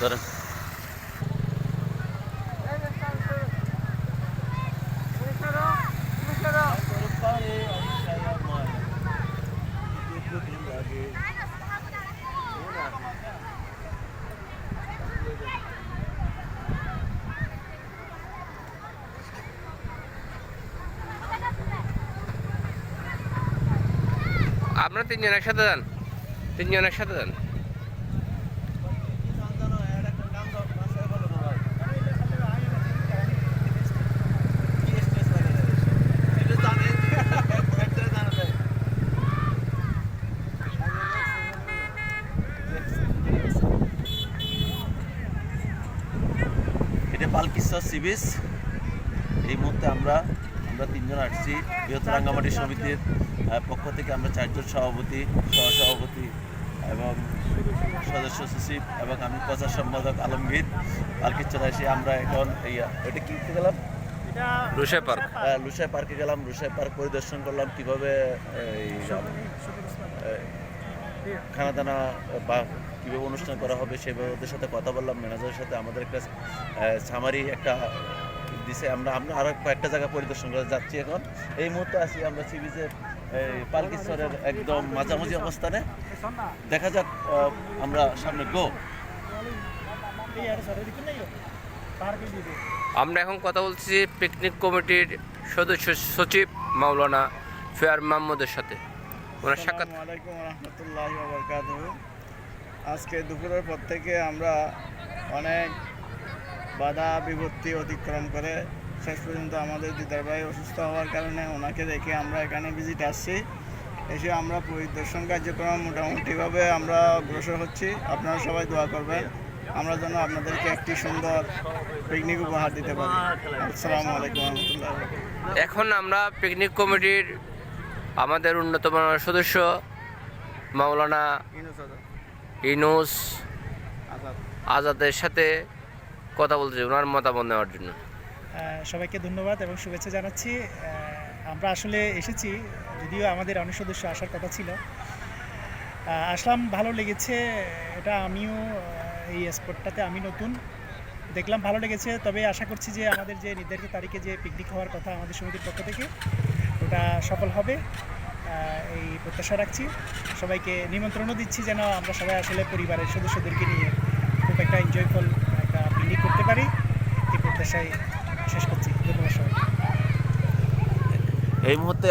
ধরেন। আপনারা তিনজন একসাথে যান। তিনজন একসাথে যান? এটা এই মুহূর্তে আমরা আমরা তিনজন আসছি। বৃহত্তর রাঙ্গামাটি সমিতির পক্ষ থেকে আমরা চারজন সভাপতি, সহসভাপতি এবং সদস্য সচিব এবং আমি প্রচার সম্পাদক আলমগীর পালকিশ্বর এসে আমরা এখন এই এটা কি গেলাম? রুশে পার্ক। আহ, লুসাই পার্কে গেলাম লুসাই পার্ক পরিদর্শন করলাম কীভাবে এই খানা দানা বা কীভাবে অনুষ্ঠান করা হবে সেভাবে ওদের সাথে কথা বললাম ম্যানেজারের সাথে আমাদের একটা সামারি একটা দিছে আমরা আমরা আরও কয়েকটা জায়গা পরিদর্শন করে যাচ্ছি এখন। এই মুহূর্তে আছি আমরা সি বিচের পালকিশ্বরের একদম মাঝামাঝি অবস্থানে। দেখা যাক আমরা সামনে গো আমরা এখন কথা বলছি পিকনিক কমিটির সদস্য সচিব মাওলানা ফেয়ার মাহমুদের সাথে। ওনার সাক্ষাৎ আজকে দুপুরের পর থেকে আমরা অনেক বাধা বিপত্তি অতিক্রম করে শেষ পর্যন্ত আমাদের দিদার ভাই অসুস্থ হওয়ার কারণে ওনাকে দেখে আমরা এখানে ভিজিট আসছি। এসে আমরা পরিদর্শন কার্যক্রম মোটামুটিভাবে আমরা অগ্রসর হচ্ছি। আপনারা সবাই দোয়া করবেন। আমরা যেন আপনাদেরকে একটি সুন্দর পিকনিক উপহার দিতে পারি। আসসালামু আলাইকুম রহমতুল্লাহ এখন আমরা পিকনিক কমিটির আমাদের অন্যতম সদস্য মাওলানা ইনুস আজাদের সাথে কথা বলতে ওনার মতামত নেওয়ার জন্য। সবাইকে ধন্যবাদ এবং শুভেচ্ছা জানাচ্ছি। আমরা আসলে এসেছি, যদিও আমাদের অনেক সদস্য আসার কথা ছিল। আসলাম, ভালো লেগেছে, এটা আমিও এই স্পটটাতে আমি নতুন। দেখলাম ভালো লেগেছে, তবে আশা করছি যে আমাদের যে নির্ধারিত তারিখে যে পিকনিক হওয়ার কথা আমাদের সমিতির পক্ষ থেকে, ওটা সফল হবে। এই প্রত্যাশা রাখছি। সবাইকে নিমন্ত্রণও দিচ্ছি যেন আমরা সবাই আসলে পরিবারের সদস্যদেরকে নিয়ে খুব একটা এনজয় এনজয়ফুল পিকনিক করতে পারি। এই প্রত্যাশায় শেষ করছি। ধন্যবাদ সবাই এই মুহূর্তে